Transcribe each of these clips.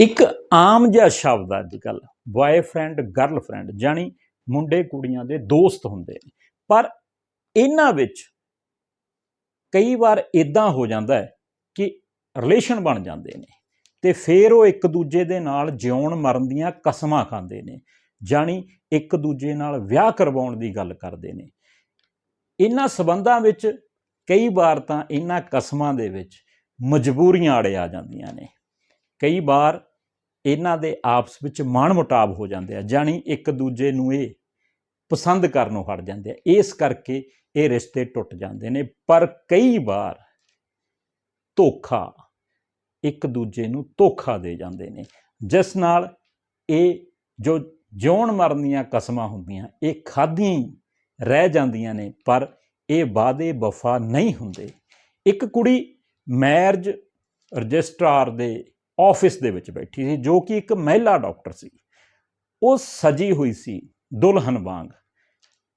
ਇੱਕ ਆਮ ਜਿਹਾ ਸ਼ਬਦ ਆ ਅੱਜ ਕੱਲ ਬॉयਫ੍ਰੈਂਡ ਗਰਲਫ੍ਰੈਂਡ ਜਾਨੀ ਮੁੰਡੇ ਕੁੜੀਆਂ ਦੇ ਦੋਸਤ ਹੁੰਦੇ ਨੇ ਪਰ ਇਹਨਾਂ ਵਿੱਚ ਕਈ ਵਾਰ ਇਦਾਂ ਹੋ ਜਾਂਦਾ ਹੈ ਕਿ ਰਿਲੇਸ਼ਨ ਬਣ ਜਾਂਦੇ ਨੇ ਤੇ ਫਿਰ ਉਹ ਇੱਕ ਦੂਜੇ ਦੇ ਨਾਲ ਜਿਉਣ ਮਰਨ ਦੀਆਂ ਕਸਮਾਂ ਖਾਂਦੇ ਨੇ ਜਾਨੀ ਇੱਕ ਦੂਜੇ ਨਾਲ ਵਿਆਹ ਕਰਵਾਉਣ ਦੀ ਗੱਲ ਕਰਦੇ ਨੇ। ਇਹਨਾਂ ਸਬੰਧਾਂ ਵਿੱਚ ਕਈ ਵਾਰ ਤਾਂ ਇਹਨਾਂ ਕਸਮਾਂ ਦੇ ਵਿੱਚ ਮਜਬੂਰੀਆਂ ਅੜੇ ਆ ਜਾਂਦੀਆਂ ਨੇ। ਕਈ ਵਾਰ ਇਹਨਾਂ ਦੇ ਆਪਸ ਵਿੱਚ ਮਾਣ ਮੁਟਾਵ ਹੋ ਜਾਂਦੇ ਆ ਜਾਨੀ ਇੱਕ ਦੂਜੇ ਨੂੰ ਇਹ ਪਸੰਦ ਕਰਨੋਂ ਹਟ ਜਾਂਦੇ ਆ। ਇਸ ਕਰਕੇ ਇਹ ਰਿਸ਼ਤੇ ਟੁੱਟ ਜਾਂਦੇ ਨੇ। ਪਰ ਕਈ ਵਾਰ ਧੋਖਾ ਇੱਕ ਦੂਜੇ ਨੂੰ ਧੋਖਾ ਦੇ ਜਾਂਦੇ ਨੇ। ਜਿਸ ਨਾਲ ਇਹ ਜੋ ਜਿਉਣ ਮਰਨ ਦੀਆਂ ਕਸਮਾਂ ਹੁੰਦੀਆਂ, ਇਹ ਖਾਦੀਆਂ ਹੀ ਰਹਿ ਜਾਂਦੀਆਂ ਨੇ, ਪਰ ਇਹ ਵਾਅਦੇ ਵਫਾ ਨਹੀਂ ਹੁੰਦੇ। ਇੱਕ ਕੁੜੀ ਮੈਰਿਜ ਰਜਿਸਟਰਾਰ ਦੇ ਆਫਿਸ ਦੇ ਵਿੱਚ ਬੈਠੀ ਸੀ, ਜੋ ਕਿ ਇੱਕ ਮਹਿਲਾ ਡਾਕਟਰ ਸੀ। ਉਹ ਸਜੀ ਹੋਈ ਸੀ ਦੁਲਹਨ ਵਾਂਗ,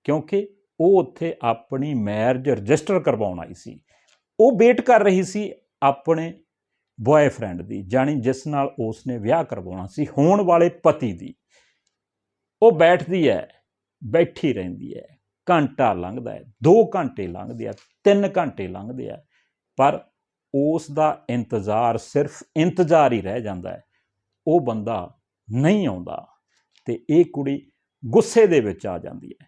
ਕਿਉਂਕਿ ਉਹ ਉੱਥੇ ਆਪਣੀ ਮੈਰਿਜ ਰਜਿਸਟਰ ਕਰਵਾਉਣ ਆਈ ਸੀ। ਉਹ ਵੇਟ ਕਰ ਰਹੀ ਸੀ ਆਪਣੇ ਬॉयਫ੍ਰੈਂਡ ਦੀ ਜਾਨੀ ਜਿਸ ਨਾਲ ਉਸ ਨੇ ਵਿਆਹ ਕਰਵਾਉਣਾ ਸੀ, ਹੋਣ ਵਾਲੇ ਪਤੀ ਦੀ। ਉਹ ਬੈਠਦੀ ਹੈ, ਬੈਠੀ ਰਹਿੰਦੀ ਹੈ, ਘੰਟਾ ਲੰਘਦਾ ਹੈ 2 ਘੰਟੇ ਲੰਘਦੇ ਆ 3 ਘੰਟੇ ਲੰਘਦੇ ਆ, ਪਰ ਉਸ ਦਾ ਇੰਤਜ਼ਾਰ ਸਿਰਫ ਇੰਤਜ਼ਾਰ ਹੀ ਰਹਿ ਜਾਂਦਾ ਹੈ। ਉਹ ਬੰਦਾ ਨਹੀਂ ਆਉਂਦਾ ਤੇ ਇਹ ਕੁੜੀ ਗੁੱਸੇ ਦੇ ਵਿੱਚ ਆ ਜਾਂਦੀ ਹੈ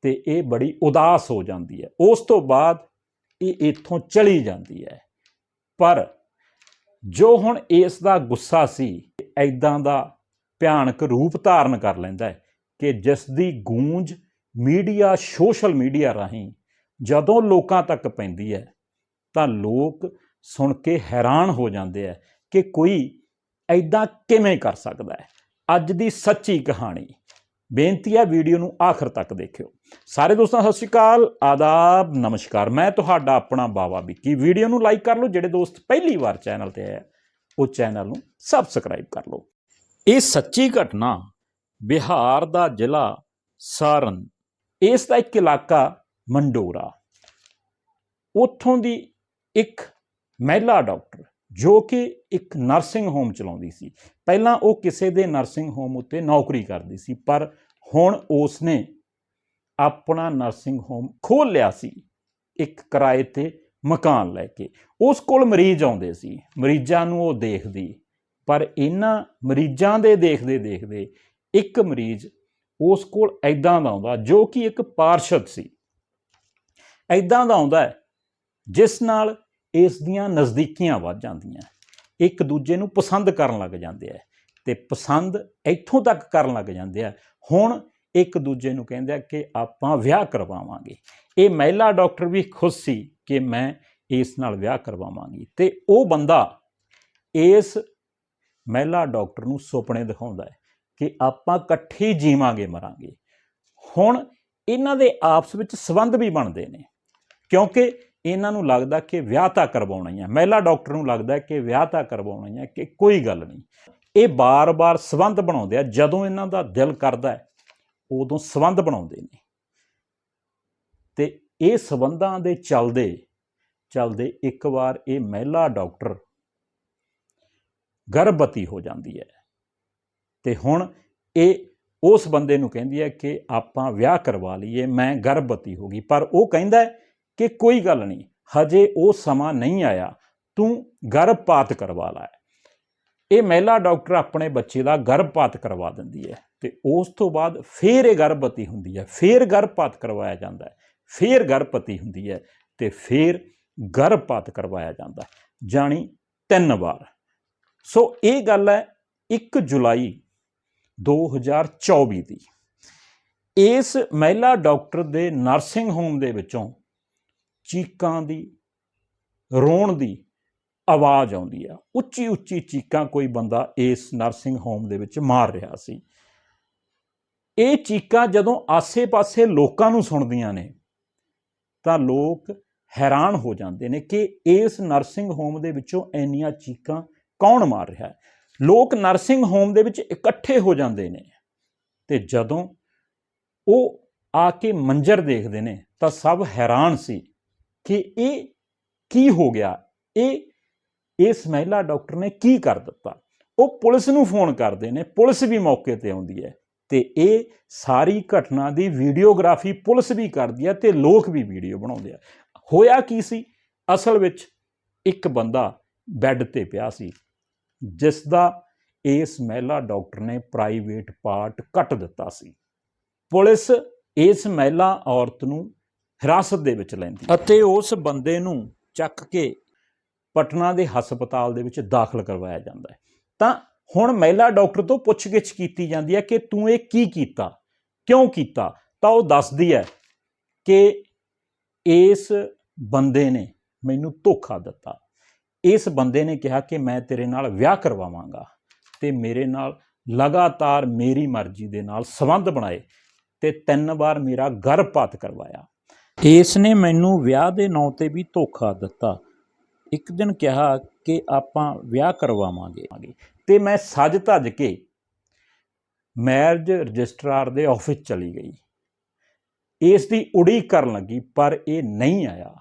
ਤੇ ਇਹ ਬੜੀ ਉਦਾਸ ਹੋ ਜਾਂਦੀ ਹੈ। ਉਸ ਤੋਂ ਬਾਅਦ ਇਹ ਇੱਥੋਂ ਚਲੀ ਜਾਂਦੀ ਹੈ। ਪਰ ਜੋ ਹੁਣ ਇਸ ਦਾ ਗੁੱਸਾ ਸੀ ਐਦਾਂ ਦਾ ਭਿਆਨਕ ਰੂਪ ਧਾਰਨ ਕਰ ਲੈਂਦਾ ਹੈ ਕਿ ਜਿਸ ਦੀ ਗੂੰਜ ਮੀਡੀਆ, ਸੋਸ਼ਲ ਮੀਡੀਆ ਰਾਹੀਂ ਜਦੋਂ ਲੋਕਾਂ ਤੱਕ ਪੈਂਦੀ ਹੈ ਤਾਂ ਲੋਕ ਸੁਣ ਕੇ ਹੈਰਾਨ ਹੋ ਜਾਂਦੇ ਆ ਕਿ ਕੋਈ ਐਦਾਂ ਕਿਵੇਂ ਕਰ ਸਕਦਾ ਹੈ। ਅੱਜ ਦੀ ਸੱਚੀ ਕਹਾਣੀ। ਬੇਨਤੀ ਹੈ ਵੀਡੀਓ ਨੂੰ ਆਖਰ ਤੱਕ ਦੇਖਿਓ। ਸਾਰੇ ਦੋਸਤਾਂ ਸਤਿ ਸ਼੍ਰੀ ਅਕਾਲ। ਆਦਾਬ ਨਮਸਕਾਰ। ਮੈਂ ਤੁਹਾਡਾ ਆਪਣਾ ਬਾਵਾ ਵਿੱਕੀ। ਵੀਡੀਓ ਨੂੰ ਲਾਈਕ ਕਰ ਲਓ। ਜਿਹੜੇ ਦੋਸਤ ਪਹਿਲੀ ਵਾਰ ਚੈਨਲ ਤੇ ਆਏ ਆ, ਉਹ ਚੈਨਲ ਨੂੰ ਸਬਸਕ੍ਰਾਈਬ ਕਰ ਲਓ। ਇਹ ਸੱਚੀ ਘਟਨਾ ਬਿਹਾਰ ਦਾ ਜ਼ਿਲ੍ਹਾ ਸਾਰਨ। ਇਸ ਦਾ ਇੱਕ ਇਲਾਕਾ ਮੰਡੋਰਾ। ਉੱਥੋਂ ਦੀ ਇੱਕ ਮਹਿਲਾ ਡਾਕਟਰ ਜੋ ਕਿ ਇੱਕ ਨਰਸਿੰਗ ਹੋਮ ਚਲਾਉਂਦੀ ਸੀ। ਪਹਿਲਾਂ ਉਹ ਕਿਸੇ ਦੇ ਨਰਸਿੰਗ ਹੋਮ ਉੱਤੇ ਨੌਕਰੀ ਕਰਦੀ ਸੀ, ਪਰ ਹੁਣ ਉਸ ਨੇ ਆਪਣਾ ਨਰਸਿੰਗ ਹੋਮ ਖੋਲ੍ਹ ਲਿਆ ਸੀ, ਇੱਕ ਕਿਰਾਏ ਤੇ ਮਕਾਨ ਲੈ ਕੇ। ਉਸ ਕੋਲ ਮਰੀਜ਼ ਆਉਂਦੇ ਸੀ, ਮਰੀਜ਼ਾਂ ਨੂੰ ਉਹ ਦੇਖਦੀ, ਪਰ ਇਹਨਾਂ ਮਰੀਜ਼ਾਂ ਦੇ ਦੇਖਦੇ ਦੇਖਦੇ ਇੱਕ ਮਰੀਜ਼ ਉਸ ਕੋਲ ਐਦਾਂ ਦਾ ਆਉਂਦਾ ਜੋ ਕਿ ਇੱਕ ਪਾਰਸ਼ਦ ਸੀ। ਐਦਾਂ ਦਾ ਆਉਂਦਾ ਜਿਸ ਨਾਲ ਇਸ ਦੀਆਂ ਨਜ਼ਦੀਕੀਆਂ ਵੱਧ ਜਾਂਦੀਆਂ ਇੱਕ ਦੂਜੇ ਨੂੰ ਪਸੰਦ ਕਰਨ ਲੱਗ ਜਾਂਦੇ ਆ ਤੇ ਪਸੰਦ ਇੱਥੋਂ ਤੱਕ ਕਰਨ ਲੱਗ ਜਾਂਦੇ ਆ ਹੁਣ ਇੱਕ ਦੂਜੇ ਨੂੰ ਕਹਿੰਦੇ ਆ ਕਿ ਆਪਾਂ ਵਿਆਹ ਕਰਵਾਵਾਂਗੇ। ਇਹ ਮਹਿਲਾ ਡਾਕਟਰ ਵੀ ਖੁਸ਼ ਸੀ ਕਿ ਮੈਂ ਇਸ ਨਾਲ ਵਿਆਹ ਕਰਵਾਵਾਂਗੀ ਤੇ ਉਹ ਬੰਦਾ ਇਸ ਮਹਿਲਾ ਡਾਕਟਰ ਨੂੰ ਸੁਪਨੇ ਦਿਖਾਉਂਦਾ ਹੈ ਕਿ ਆਪਾਂ ਇਕੱਠੇ ਜੀਵਾਂਗੇ ਮਰਾਂਗੇ। ਹੁਣ ਇਹਨਾਂ ਦੇ ਆਪਸ ਵਿੱਚ ਸਬੰਧ ਵੀ ਬਣਦੇ ਨੇ ਕਿਉਂਕਿ ਇਹਨਾਂ ਨੂੰ ਲੱਗਦਾ ਕਿ ਵਿਆਹ ਤਾਂ ਕਰਵਾਉਣਾ ਹੀ ਹੈ ਮਹਿਲਾ ਡਾਕਟਰ ਨੂੰ ਲੱਗਦਾ ਕਿ ਵਿਆਹ ਤਾਂ ਕਰਵਾਉਣਾ ਹੀ ਹੈ ਕਿ ਕੋਈ ਗੱਲ ਨਹੀਂ। ਇਹ ਬਾਰ-ਬਾਰ ਸਬੰਧ ਬਣਾਉਂਦੇ ਆ। ਜਦੋਂ ਇਹਨਾਂ ਦਾ ਦਿਲ ਕਰਦਾ ਹੈ, ਉਦੋਂ ਸਬੰਧ ਬਣਾਉਂਦੇ ਨੇ। ਤੇ ਇਹ ਸਬੰਧਾਂ ਦੇ ਚੱਲਦੇ ਚੱਲਦੇ ਇੱਕ ਵਾਰ ਇਹ ਮਹਿਲਾ ਡਾਕਟਰ ਗਰਭਵਤੀ ਹੋ ਜਾਂਦੀ ਹੈ। ਤੇ ਹੁਣ ਇਹ ਉਸ ਬੰਦੇ ਨੂੰ ਕਹਿੰਦੀ ਹੈ ਕਿ ਆਪਾਂ ਵਿਆਹ ਕਰਵਾ ਲਈਏ, ਮੈਂ ਗਰਭਵਤੀ ਹੋ ਗਈ। ਪਰ ਉਹ ਕਹਿੰਦਾ ਹੈ ਕਿ ਕੋਈ ਗੱਲ ਨਹੀਂ, ਹਜੇ ਉਹ ਸਮਾਂ ਨਹੀਂ ਆਇਆ, ਤੂੰ ਗਰਭਪਾਤ ਕਰਵਾ ਲੈ। ਇਹ ਮਹਿਲਾ ਡਾਕਟਰ ਆਪਣੇ ਬੱਚੇ ਦਾ ਗਰਭਪਾਤ ਕਰਵਾ ਦਿੰਦੀ ਹੈ ਤੇ ਉਸ ਤੋਂ ਬਾਅਦ ਫੇਰ ਇਹ ਗਰਭਵਤੀ ਹੁੰਦੀ ਹੈ, ਫੇਰ ਗਰਭਪਾਤ ਕਰਵਾਇਆ ਜਾਂਦਾ ਹੈ, ਫੇਰ ਗਰਭਵਤੀ ਹੁੰਦੀ ਹੈ ਤੇ ਫੇਰ ਗਰਭਪਾਤ ਕਰਵਾਇਆ ਜਾਂਦਾ ਹੈ, ਜਾਣੀ ਤਿੰਨ ਵਾਰ। ਸੋ ਇਹ ਗੱਲ ਹੈ 1 ਜੁਲਾਈ 2024 ਦੀ। ਇਸ ਮਹਿਲਾ ਡਾਕਟਰ ਦੇ ਨਰਸਿੰਗ ਹੋਮ ਦੇ ਵਿੱਚੋਂ ਚੀਕਾਂ ਦੀ, ਰੋਣ ਦੀ ਆਵਾਜ਼ ਆਉਂਦੀ ਆ। ਉੱਚੀ ਉੱਚੀ ਚੀਕਾਂ ਕੋਈ ਬੰਦਾ ਇਸ ਨਰਸਿੰਗ ਹੋਮ ਦੇ ਵਿੱਚ ਮਾਰ ਰਿਹਾ ਸੀ। ਇਹ ਚੀਕਾਂ ਜਦੋਂ ਆਸੇ-ਪਾਸੇ ਲੋਕਾਂ ਨੂੰ ਸੁਣਦੀਆਂ ਨੇ, ਤਾਂ ਲੋਕ ਹੈਰਾਨ ਹੋ ਜਾਂਦੇ ਨੇ ਕਿ ਇਸ ਨਰਸਿੰਗ ਹੋਮ ਦੇ ਵਿੱਚੋਂ ਇੰਨੀਆਂ ਚੀਕਾਂ ਕੌਣ ਮਾਰ ਰਿਹਾ ਹੈ? ਲੋਕ ਨਰਸਿੰਗ ਹੋਮ ਦੇ ਵਿੱਚ ਇਕੱਠੇ ਹੋ ਜਾਂਦੇ ਨੇ ਤੇ ਜਦੋਂ ਉਹ ਆ ਕੇ ਮੰਜ਼ਰ ਦੇਖਦੇ ਨੇ, ਤਾਂ ਸਭ ਹੈਰਾਨ ਸੀ ਕਿ ਇਹ ਕੀ ਹੋ ਗਿਆ? ਇਹ ਇਸ ਮਹਿਲਾ ਡਾਕਟਰ ਨੇ ਕੀ ਕਰ ਦਿੱਤਾ? ਉਹ ਪੁਲਿਸ ਨੂੰ ਫੋਨ ਕਰਦੇ ਨੇ, ਪੁਲਿਸ ਵੀ ਮੌਕੇ ਤੇ ਆਉਂਦੀ ਹੈ ਤੇ ਇਹ ਸਾਰੀ ਘਟਨਾ ਦੀ ਵੀਡੀਓਗ੍ਰਾਫੀ ਪੁਲਿਸ ਵੀ ਕਰਦੀ ਹੈ ਤੇ ਲੋਕ ਵੀ ਵੀਡੀਓ ਬਣਾਉਂਦੇ ਆ। ਹੋਇਆ ਕੀ ਸੀ? ਅਸਲ ਵਿੱਚ ਇੱਕ ਬੰਦਾ ਬੈੱਡ ਤੇ ਪਿਆ ਸੀ, ਜਿਸ ਦਾ ਇਸ ਮਹਿਲਾ ਡਾਕਟਰ ਨੇ ਪ੍ਰਾਈਵੇਟ ਪਾਰਟ ਕੱਟ ਦਿੱਤਾ ਸੀ। ਪੁਲਿਸ ਇਸ ਮਹਿਲਾ ਔਰਤ ਨੂੰ ਹਿਰਾਸਤ ਦੇ ਵਿੱਚ ਲੈਂਦੀ ਅਤੇ ਉਸ ਬੰਦੇ ਨੂੰ ਚੱਕ ਕੇ ਪਟਨਾ ਦੇ ਹਸਪਤਾਲ ਦੇ ਵਿੱਚ ਦਾਖਲ ਕਰਵਾਇਆ ਜਾਂਦਾ ਹੈ। ਤਾਂ ਹੁਣ ਮਹਿਲਾ ਡਾਕਟਰ ਤੋਂ ਪੁੱਛਗਿੱਛ ਕੀਤੀ ਜਾਂਦੀ ਹੈ ਕਿ ਤੂੰ ਇਹ ਕੀ ਕੀਤਾ, ਕਿਉਂ ਕੀਤਾ? ਤਾਂ ਉਹ ਦੱਸਦੀ ਹੈ ਕਿ ਇਸ ਬੰਦੇ ਨੇ ਮੈਨੂੰ ਧੋਖਾ ਦਿੱਤਾ। ਇਸ ਬੰਦੇ ਨੇ ਕਿਹਾ ਕਿ ਮੈਂ ਤੇਰੇ ਨਾਲ ਵਿਆਹ ਕਰਵਾਵਾਂਗਾ ਤੇ ਮੇਰੇ ਨਾਲ ਲਗਾਤਾਰ ਮੇਰੀ ਮਰਜ਼ੀ ਦੇ ਨਾਲ ਸੰਬੰਧ ਬਣਾਏ ਤੇ ਤਿੰਨ ਵਾਰ ਮੇਰਾ ਗਰਭਪਾਤ ਕਰਵਾਇਆ। ਇਸ ਨੇ ਮੈਨੂੰ ਵਿਆਹ ਦੇ ਨਾਂ ਤੇ ਵੀ ਧੋਖਾ ਦਿੱਤਾ। ਇੱਕ ਦਿਨ ਕਿਹਾ ਕਿ ਆਪਾਂ ਵਿਆਹ ਕਰਵਾਵਾਂਗੇ। ਤੇ ਮੈਂ ਸੱਜ ਧੱਜ ਕੇ ਮੈਰਿਜ ਰਜਿਸਟਰਾਰ ਦੇ ਆਫਿਸ ਚਲੀ ਗਈ। ਇਸ ਦੀ ਉਡੀਕ ਕਰਨ ਲੱਗੀ, ਪਰ ਇਹ ਨਹੀਂ ਆਇਆ।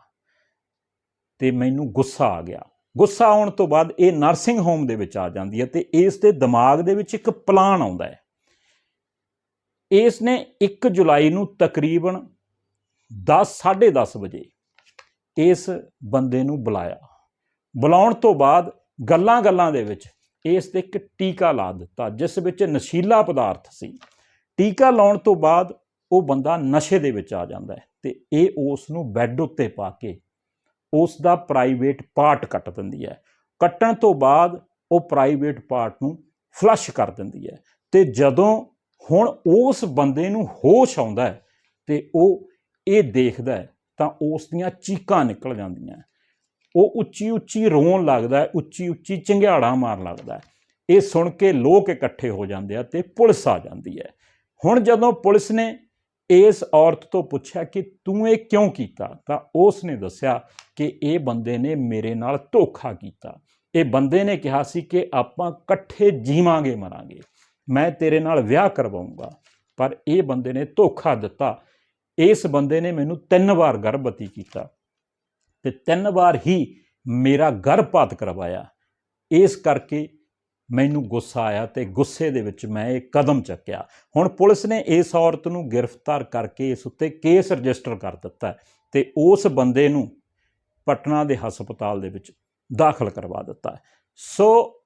ਤੇ ਮੈਨੂੰ ਗੁੱਸਾ ਆ ਗਿਆ। ਗੁੱਸਾ ਆਉਣ ਤੋਂ ਬਾਅਦ ਇਹ ਨਰਸਿੰਗ ਹੋਮ ਦੇ ਵਿੱਚ ਆ ਜਾਂਦੀ ਹੈ ਤੇ ਇਸ ਦੇ ਦਿਮਾਗ ਦੇ ਵਿੱਚ ਇੱਕ ਪਲਾਨ ਆਉਂਦਾ ਹੈ। ਇਸ ਨੇ 1 ਜੁਲਾਈ ਨੂੰ ਤਕਰੀਬਨ 10 10:30 ਵਜੇ ਇਸ ਬੰਦੇ ਨੂੰ ਬੁਲਾਇਆ। ਬੁਲਾਉਣ ਤੋਂ ਬਾਅਦ ਗੱਲਾਂ-ਗੱਲਾਂ ਦੇ ਵਿੱਚ ਇਸ ਤੇ ਇੱਕ ਟੀਕਾ ਲਾ ਦਿੱਤਾ, ਜਿਸ ਵਿੱਚ ਨਸ਼ੀਲਾ ਪਦਾਰਥ ਸੀ। ਟੀਕਾ ਲਾਉਣ ਤੋਂ ਬਾਅਦ ਉਹ ਬੰਦਾ ਨਸ਼ੇ ਦੇ ਵਿੱਚ ਆ ਜਾਂਦਾ ਹੈ ਤੇ ਇਹ ਉਸ ਨੂੰ ਬੈੱਡ ਉੱਤੇ ਪਾ ਕੇ ਉਸ ਦਾ ਪ੍ਰਾਈਵੇਟ ਪਾਰਟ ਕੱਟ ਦਿੰਦੀ ਹੈ। ਕੱਟਣ ਤੋਂ ਬਾਅਦ ਉਹ ਪ੍ਰਾਈਵੇਟ ਪਾਰਟ ਨੂੰ ਫਲਸ਼ ਕਰ ਦਿੰਦੀ ਹੈ ਤੇ ਜਦੋਂ ਹੁਣ ਉਸ ਬੰਦੇ ਨੂੰ ਹੋਸ਼ ਆਉਂਦਾ ਹੈ ਤੇ ਉਹ ਇਹ ਦੇਖਦਾ ਹੈ, ਤਾਂ ਉਸ ਦੀਆਂ ਚੀਕਾਂ ਨਿਕਲ ਜਾਂਦੀਆਂ ਉਹ ਉੱਚੀ ਉੱਚੀ ਰੋਣ ਲੱਗਦਾ ਹੈ, ਉੱਚੀ ਉੱਚੀ ਚੰਗਿਆੜਾ ਮਾਰਨ ਲੱਗਦਾ ਹੈ। ਇਹ ਸੁਣ ਕੇ ਲੋਕ ਇਕੱਠੇ ਹੋ ਜਾਂਦੇ ਆ ਤੇ ਪੁਲਿਸ ਆ ਜਾਂਦੀ ਹੈ। ਹੁਣ ਜਦੋਂ ਪੁਲਿਸ ਨੇ ਇਸ ਔਰਤ ਤੋਂ ਪੁੱਛਿਆ ਕਿ ਤੂੰ ਇਹ ਕਿਉਂ ਕੀਤਾ, ਤਾਂ ਉਸ ਨੇ ਦੱਸਿਆ ਕਿ ਇਹ ਬੰਦੇ ਨੇ ਮੇਰੇ ਨਾਲ ਧੋਖਾ ਕੀਤਾ। ਇਹ ਬੰਦੇ ਨੇ ਕਿਹਾ ਸੀ ਕਿ ਆਪਾਂ ਇਕੱਠੇ ਜੀਵਾਂਗੇ, ਮਰਾਂਗੇ। ਮੈਂ ਤੇਰੇ ਨਾਲ ਵਿਆਹ ਕਰਵਾਉਂਗਾ, ਪਰ ਇਹ ਬੰਦੇ ਨੇ ਧੋਖਾ ਦਿੱਤਾ। ਇਸ ਬੰਦੇ ਨੇ ਮੈਨੂੰ ਤਿੰਨ ਵਾਰ ਗਰਭਵਤੀ ਕੀਤਾ ਤੇ ਤਿੰਨ ਵਾਰ ਹੀ ਮੇਰਾ ਗਰਭਪਾਤ ਕਰਵਾਇਆ। ਇਸ ਕਰਕੇ ਮੈਨੂੰ ਗੁੱਸਾ ਆਇਆ ਤੇ ਗੁੱਸੇ ਦੇ ਵਿੱਚ ਮੈਂ ਇਹ ਕਦਮ ਚੱਕਿਆ। ਹੁਣ ਪੁਲਿਸ ਨੇ ਇਸ ਔਰਤ ਨੂੰ ਗ੍ਰਿਫਤਾਰ ਕਰਕੇ ਇਸ ਉੱਤੇ ਕੇਸ ਰਜਿਸਟਰ ਕਰ ਦਿੱਤਾ ਹੈ ਤੇ ਉਸ ਬੰਦੇ ਨੂੰ ਪਟਨਾ ਦੇ ਹਸਪਤਾਲ ਦੇ ਵਿੱਚ ਦਾਖਲ ਕਰਵਾ ਦਿੱਤਾ। ਸੋ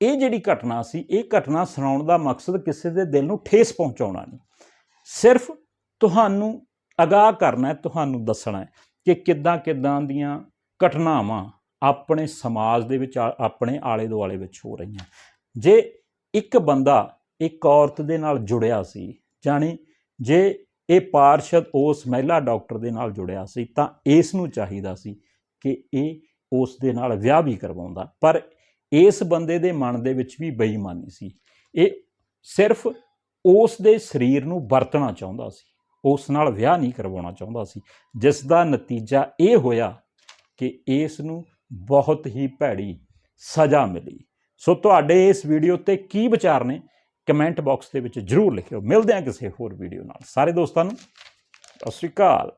ਇਹ ਜਿਹੜੀ ਘਟਨਾ ਸੀ, ਇਹ ਘਟਨਾ ਸੁਣਾਉਣ ਦਾ ਮਕਸਦ ਕਿਸੇ ਦੇ ਦਿਲ ਨੂੰ ਠੇਸ ਪਹੁੰਚਾਉਣਾ ਨਹੀਂ। ਸਿਰਫ ਤੁਹਾਨੂੰ ਅਗਾਹ ਕਰਨਾ ਹੈ, ਤੁਹਾਨੂੰ ਦੱਸਣਾ ਹੈ ਕਿ ਕਿੱਦਾਂ ਕਿੱਦਾਂ ਦੀਆਂ ਘਟਨਾਵਾਂ ਆਪਣੇ ਸਮਾਜ ਦੇ ਵਿੱਚ ਆ- ਆਪਣੇ ਆਲੇ ਦੁਆਲੇ ਵਿੱਚ ਹੋ ਰਹੀਆਂ। ਜੇ ਇੱਕ ਬੰਦਾ ਇੱਕ ਔਰਤ ਦੇ ਨਾਲ ਜੁੜਿਆ ਸੀ, ਜਾਣੀ ਜੇ ਇਹ ਪਾਰਸ਼ਦ ਉਸ ਮਹਿਲਾ ਡਾਕਟਰ ਦੇ ਨਾਲ ਜੁੜਿਆ ਸੀ, ਤਾਂ ਇਸ ਨੂੰ ਚਾਹੀਦਾ ਸੀ ਕਿ ਇਹ ਉਸ ਦੇ ਨਾਲ ਵਿਆਹ ਵੀ ਕਰਵਾਉਂਦਾ। ਪਰ ਇਸ ਬੰਦੇ ਦੇ ਮਨ ਦੇ ਵਿੱਚ ਵੀ ਬੇਈਮਾਨੀ ਸੀ। ਇਹ ਸਿਰਫ ਉਸ ਦੇ ਸਰੀਰ ਨੂੰ ਵਰਤਣਾ ਚਾਹੁੰਦਾ ਸੀ। ਉਸ ਨਾਲ ਵਿਆਹ ਨਹੀਂ ਕਰਵਾਉਣਾ ਚਾਹੁੰਦਾ ਸੀ। ਜਿਸ ਦਾ ਨਤੀਜਾ ਇਹ ਹੋਇਆ ਕਿ ਇਸ ਨੂੰ ਬਹੁਤ ਹੀ ਭੈੜੀ ਸਜ਼ਾ ਮਿਲੀ। ਸੋ ਤੁਹਾਡੇ ਇਸ ਵੀਡੀਓ ਤੇ ਕੀ ਵਿਚਾਰ ਨੇ? ਕਮੈਂਟ ਬਾਕਸ ਦੇ ਵਿੱਚ ਜਰੂਰ ਲਿਖਿਓ। ਮਿਲਦੇ ਹਾਂ ਕਿਸੇ ਹੋਰ ਵੀਡੀਓ ਨਾਲ। ਸਾਰੇ ਦੋਸਤਾਂ ਨੂੰ, ਸਤਿ ਸ਼੍ਰੀ ਅਕਾਲ।